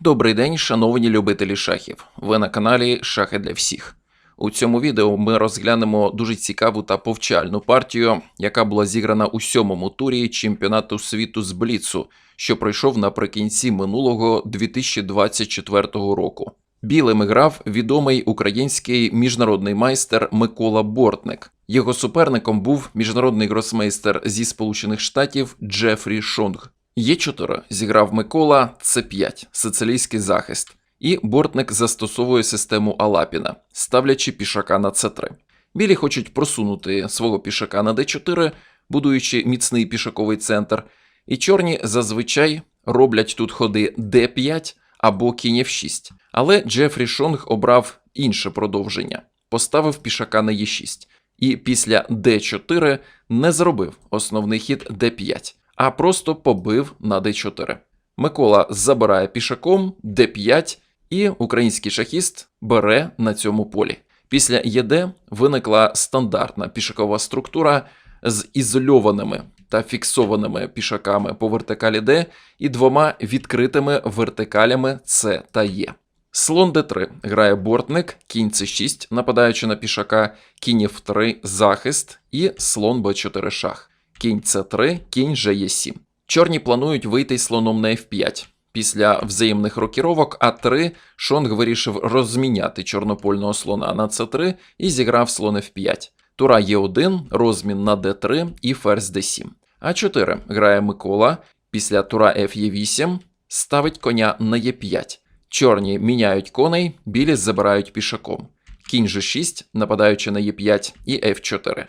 Добрий день, шановні любителі шахів. Ви на каналі Шахи для всіх. У цьому відео ми розглянемо дуже цікаву та повчальну партію, яка була зіграна у сьомому турі чемпіонату світу з Бліцу, що пройшов наприкінці минулого 2024 року. Білими грав відомий український міжнародний майстер Микола Бортник. Його суперником був міжнародний гросмейстер зі Сполучених Штатів Джефрі Шонг. Є4 зіграв Микола С5, сицилійський захист, і бортник застосовує систему Алапіна, ставлячи пішака на С3. Білі хочуть просунути свого пішака на Д4, будуючи міцний пішаковий центр, і чорні зазвичай роблять тут ходи Д5 або кінь F6. Але Джефрі Шонг обрав інше продовження, поставив пішака на Е6, і після Д4 не зробив основний хід Д5 а просто побив на d4. Микола забирає пішаком d5, і український шахіст бере на цьому полі. Після ЄД виникла стандартна пішакова структура з ізольованими та фіксованими пішаками по вертикалі D і двома відкритими вертикалями С та Е. Слон d3 грає бортник, кінь c6, нападаючи на пішака, кінь f3 захист і слон b4 шах кінь С3, кінь же Е7. Чорні планують вийти слоном на F5. Після взаємних рокіровок А3 Шонг вирішив розміняти чорнопольного слона на С3 і зіграв слон F5. Тура Е1, розмін на Д3 і ферзь Д7. А4 грає Микола. Після тура Ф'Е8 ставить коня на Е5. Чорні міняють коней, білі забирають пішаком. Кінь G6, нападаючи на Е5 і F4.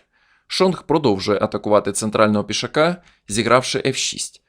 Шонг продовжує атакувати центрального пішака, зігравши F6.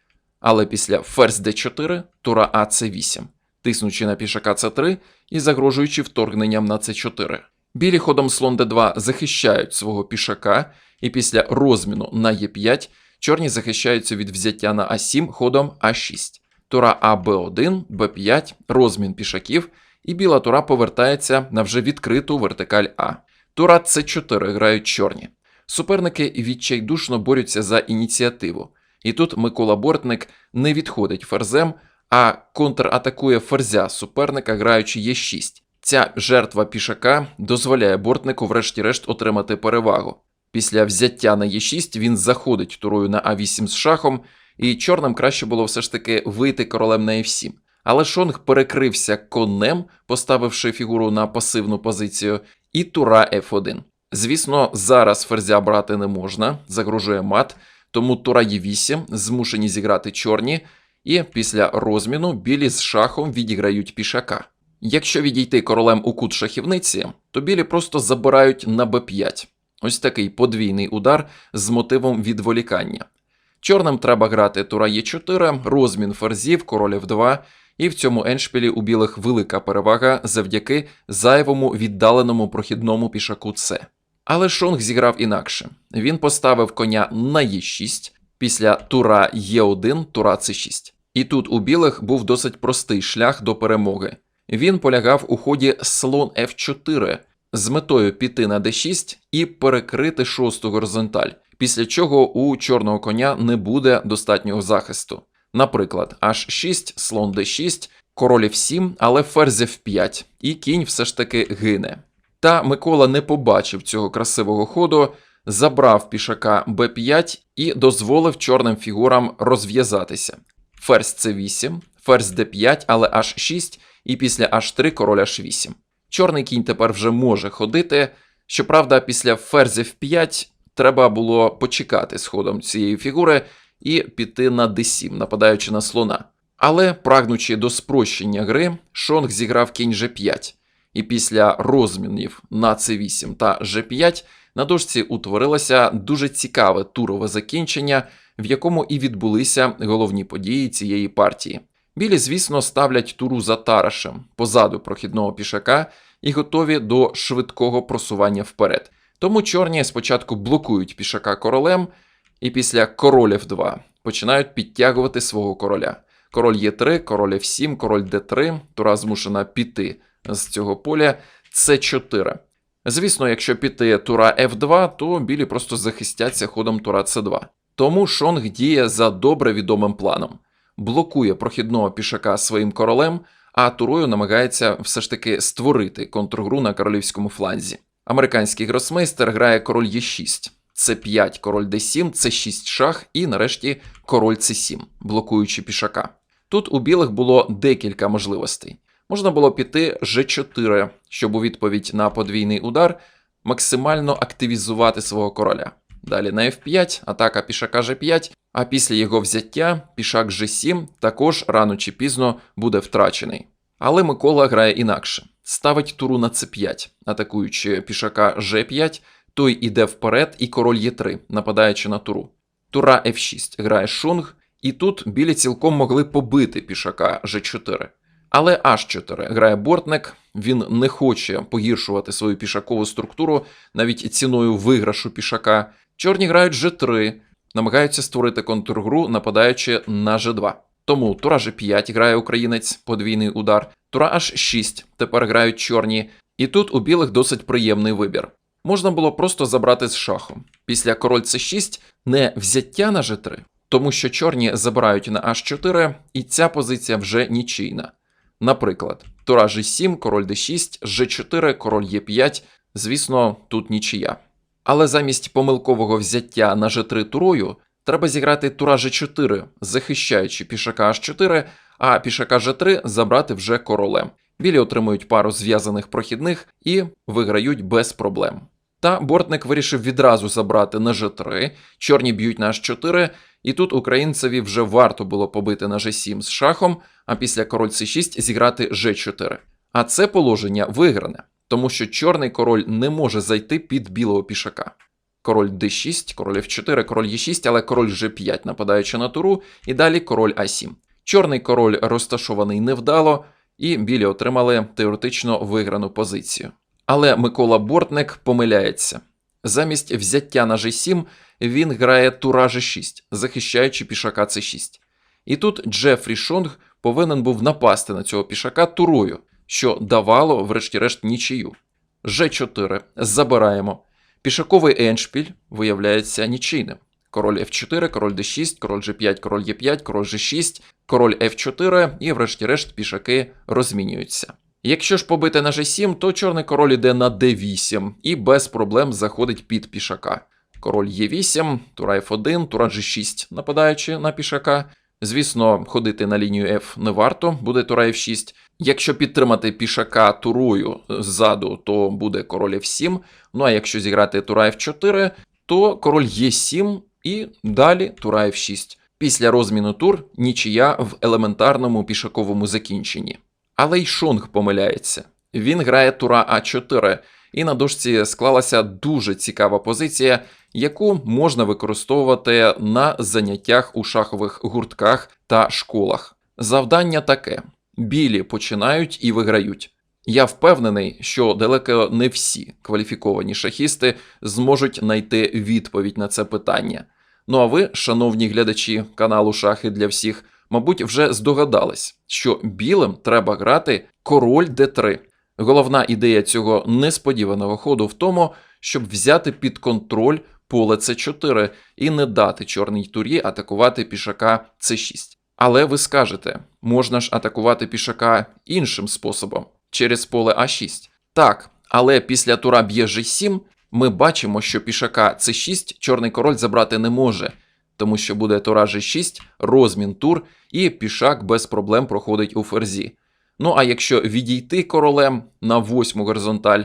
Але після ферзь d4 тура А С8, тиснучи на пішака С3 і загрожуючи вторгненням на С4. Білі ходом слон d2 захищають свого пішака, і після розміну на Е5 чорні захищаються від взяття на А7 ходом А6. Тура А Б1, Б5, розмін пішаків, і біла тура повертається на вже відкриту вертикаль А. Тура С4 грають чорні. Суперники відчайдушно борються за ініціативу, і тут Микола Бортник не відходить ферзем, а контратакує ферзя суперника, граючи Е6. Ця жертва пішака дозволяє бортнику, врешті-решт, отримати перевагу. Після взяття на Е6 він заходить турою на А8 з шахом, і чорним краще було все ж таки вийти королем на F7. Але Шонг перекрився конем, поставивши фігуру на пасивну позицію, і тура F1. Звісно, зараз ферзя брати не можна, загрожує мат, тому тура Е8 змушені зіграти чорні, і після розміну білі з шахом відіграють пішака. Якщо відійти королем у кут шахівниці, то білі просто забирають на Б5. Ось такий подвійний удар з мотивом відволікання. Чорним треба грати тура Е4, розмін ферзів, король F2, і в цьому еншпілі у білих велика перевага завдяки зайвому віддаленому прохідному пішаку С. Але Шонг зіграв інакше. Він поставив коня на Е6 після тура Е1, тура С6. І тут у білих був досить простий шлях до перемоги. Він полягав у ході слон F4 з метою піти на d6 і перекрити шосту горизонталь, після чого у чорного коня не буде достатнього захисту. Наприклад, H6, слон d6, король F7, але ферзь F5, і кінь все ж таки гине. Та Микола не побачив цього красивого ходу, забрав пішака Б5 і дозволив чорним фігурам розв'язатися. Ферзь С8, ферзь Д5, але H6, і після H3 король H8. Чорний кінь тепер вже може ходити. Щоправда, після ферзя F5 треба було почекати з ходом цієї фігури і піти на D7, нападаючи на слона. Але, прагнучи до спрощення гри, Шонг зіграв кінь G5 і після розмінів на c8 та g5 на дошці утворилося дуже цікаве турове закінчення, в якому і відбулися головні події цієї партії. Білі, звісно, ставлять туру за тарашем позаду прохідного пішака і готові до швидкого просування вперед. Тому чорні спочатку блокують пішака королем, і після король F2 починають підтягувати свого короля. Король Е3, король F7, король d3, тура змушена піти з цього поля С4. Звісно, якщо піти тура F2, то білі просто захистяться ходом тура С2. Тому Шонг діє за добре відомим планом: блокує прохідного пішака своїм королем, а турою намагається все ж таки створити контргру на королівському фланзі. Американський гросмейстер грає король Е6, С5, король Д7, С6 шах і нарешті король С7, блокуючи пішака. Тут у білих було декілька можливостей. Можна було піти Ж4, щоб у відповідь на подвійний удар максимально активізувати свого короля. Далі на F5, атака пішака G5, а після його взяття пішак G7 також рано чи пізно буде втрачений. Але Микола грає інакше. Ставить туру на c5, атакуючи пішака G5, той іде вперед, і король Е3, нападаючи на туру. Тура F6 грає шунг, і тут білі цілком могли побити пішака G4. Але H4 грає бортник, він не хоче погіршувати свою пішакову структуру навіть ціною виграшу пішака. Чорні грають G3, намагаються створити контргру, нападаючи на G2. Тому Тура G5 грає українець, подвійний удар, Тура H6 тепер грають чорні, і тут у білих досить приємний вибір. Можна було просто забрати з шахом. Після король C6 не взяття на G3, тому що чорні забирають на H4, і ця позиція вже нічийна. Наприклад, Тура G7, король D6, G4, король Е5, звісно, тут нічия. Але замість помилкового взяття на G3 турою треба зіграти Тура G4, захищаючи пішака H4, а пішака G3 забрати вже королем. Білі отримують пару зв'язаних прохідних і виграють без проблем. Та бортник вирішив відразу забрати на G3, чорні б'ють на H4, і тут українцеві вже варто було побити на G7 з шахом, а після король C6 зіграти G4. А це положення вигране, тому що чорний король не може зайти під білого пішака. Король D6, король F4, король Е6, але король G5, нападаючи на туру, і далі король А7. Чорний король розташований невдало, і білі отримали теоретично виграну позицію. Але Микола Бортник помиляється. Замість взяття на G7 він грає тура G6, захищаючи пішака C6. І тут Джефрі Шонг повинен був напасти на цього пішака турою, що давало, врешті-решт, нічию. G4 забираємо. Пішаковий еншпіль виявляється нічийним. Король F4, король D6, король G5, король Е5, король G6, король F4 і, врешті-решт, пішаки розмінюються. Якщо ж побити на G7, то чорний король іде на D8 і без проблем заходить під пішака. Король Е8, тура F1, тура G6, нападаючи на пішака. Звісно, ходити на лінію F не варто, буде тура F6. Якщо підтримати пішака турою ззаду, то буде король F7. Ну а якщо зіграти тура F4, то король Е7 і далі тура F6. Після розміну тур нічия в елементарному пішаковому закінченні. Але й Шонг помиляється. Він грає тура А4, і на дошці склалася дуже цікава позиція, яку можна використовувати на заняттях у шахових гуртках та школах. Завдання таке: білі починають і виграють. Я впевнений, що далеко не всі кваліфіковані шахісти зможуть знайти відповідь на це питання. Ну а ви, шановні глядачі каналу Шахи для всіх, мабуть, вже здогадались, що білим треба грати король d3. Головна ідея цього несподіваного ходу в тому, щоб взяти під контроль поле c4 і не дати чорній турі атакувати пішака c6. Але ви скажете, можна ж атакувати пішака іншим способом через поле А6. Так, але після тура б'є G7 ми бачимо, що пішака c6 чорний король забрати не може, тому що буде тура G6, розмін тур, і пішак без проблем проходить у ферзі. Ну а якщо відійти королем на восьму горизонталь,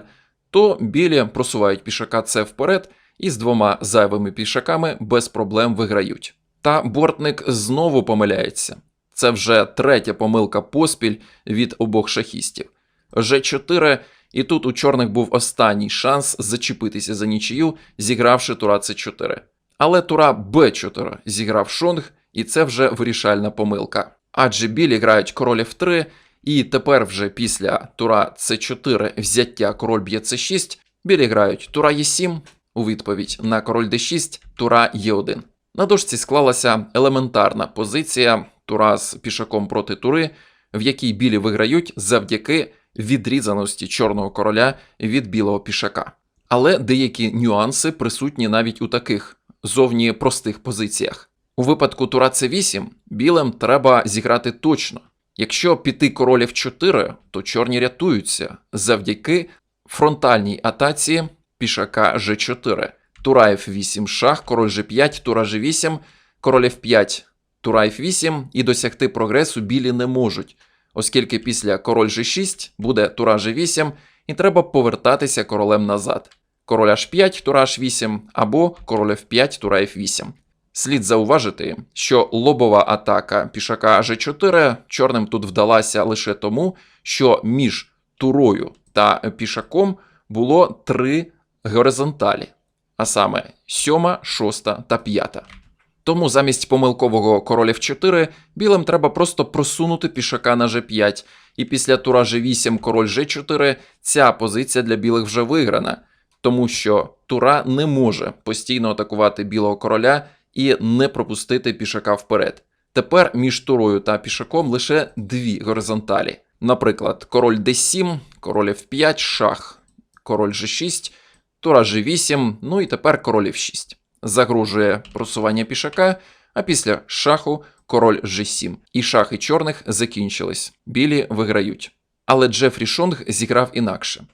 то білі просувають пішака С вперед і з двома зайвими пішаками без проблем виграють. Та бортник знову помиляється. Це вже третя помилка поспіль від обох шахістів. G4, і тут у чорних був останній шанс зачепитися за нічию, зігравши тура С4. Але тура Б4 зіграв шонг, і це вже вирішальна помилка. Адже білі грають король F3, і тепер вже після тура С4 взяття король б'є С6, білі грають тура Е7 у відповідь на король Д6, тура Е1. На дошці склалася елементарна позиція тура з пішаком проти тури, в якій білі виграють завдяки відрізаності чорного короля від білого пішака. Але деякі нюанси присутні навіть у таких зовні простих позиціях. У випадку тура С8 білим треба зіграти точно, Якщо піти король F4, то чорні рятуються завдяки фронтальній атаці пішака G4. Тура F8 шах, король G5, тура G8, король F5, тура F8 і досягти прогресу білі не можуть, оскільки після король G6 буде тура G8 і треба повертатися королем назад. Король H5, тура H8 або король F5, тура F8. Слід зауважити, що лобова атака пішака G4 чорним тут вдалася лише тому, що між турою та пішаком було три горизонталі, а саме сьома, шоста та п'ята. Тому замість помилкового короля F4 білим треба просто просунути пішака на G5, і після тура G8 король G4 ця позиція для білих вже виграна, тому що тура не може постійно атакувати білого короля і не пропустити пішака вперед. Тепер між турою та пішаком лише дві горизонталі. Наприклад, король d7, король f5, шах, король g6, тура g8, ну і тепер король f6. Загрожує просування пішака, а після шаху король g7. І шахи чорних закінчились. Білі виграють. Але Джефрі Шонг зіграв інакше.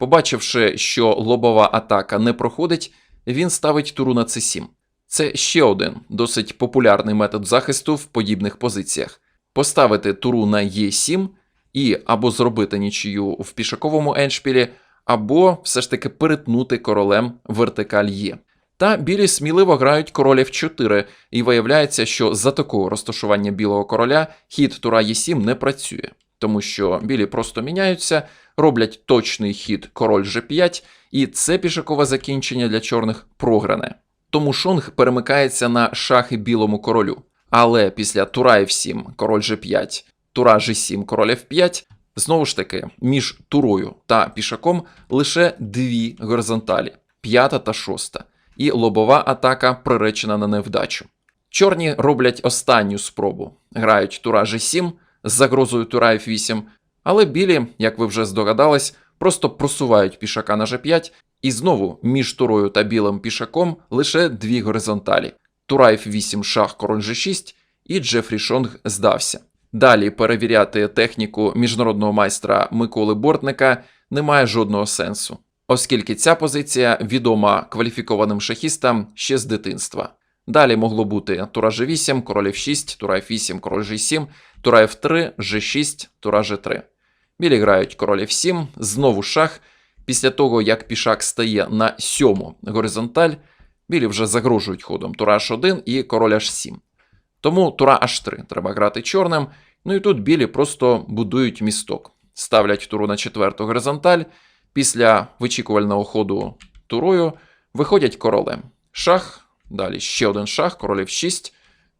Побачивши, що лобова атака не проходить, він ставить туру на c7. Це ще один досить популярний метод захисту в подібних позиціях: поставити туру на Е7 і або зробити нічию в пішаковому еншпілі, або все ж таки перетнути королем вертикаль Е. Та білі сміливо грають король F4, і виявляється, що за такого розташування білого короля хід тура Е7 не працює, тому що білі просто міняються, роблять точний хід король G5, і це пішакове закінчення для чорних програне. Тому Шонг перемикається на шахи білому королю. Але після тура F7, король G5, тура G7, король F5, знову ж таки, між турою та пішаком лише дві горизонталі п'ята та шоста, і лобова атака приречена на невдачу. Чорні роблять останню спробу, грають тура G7 з загрозою тура F8, але білі, як ви вже здогадались, просто просувають пішака на G5 і знову між турою та білим пішаком лише дві горизонталі. Тура F8 шах король G6 і Джефрі Шонг здався. Далі перевіряти техніку міжнародного майстра Миколи Бортника немає жодного сенсу, оскільки ця позиція відома кваліфікованим шахістам ще з дитинства. Далі могло бути тура G8, король F6, тура F8, король G7, тура F3, G6, тура G3. Білі грають король F7, знову шах. Після того, як пішак стає на сьому горизонталь, білі вже загрожують ходом тура H1 і король H7. Тому тура H3 треба грати чорним. Ну і тут білі просто будують місток, ставлять туру на четверту горизонталь. Після вичікувального ходу турою виходять королем. Шах, далі ще один шах, король F6.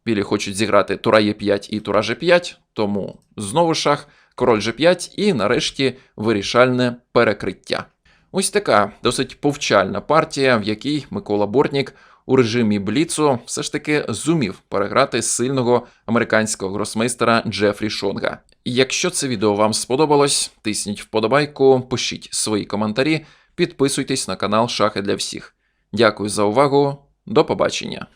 Білі хочуть зіграти тура Е5 і тура G5, тому знову шах, король G5 і нарешті вирішальне перекриття. Ось така досить повчальна партія, в якій Микола Бортнік у режимі Бліцу все ж таки зумів переграти сильного американського гросмейстера Джефрі Шонга. Якщо це відео вам сподобалось, тисніть вподобайку, пишіть свої коментарі, підписуйтесь на канал Шахи для всіх. Дякую за увагу, до побачення.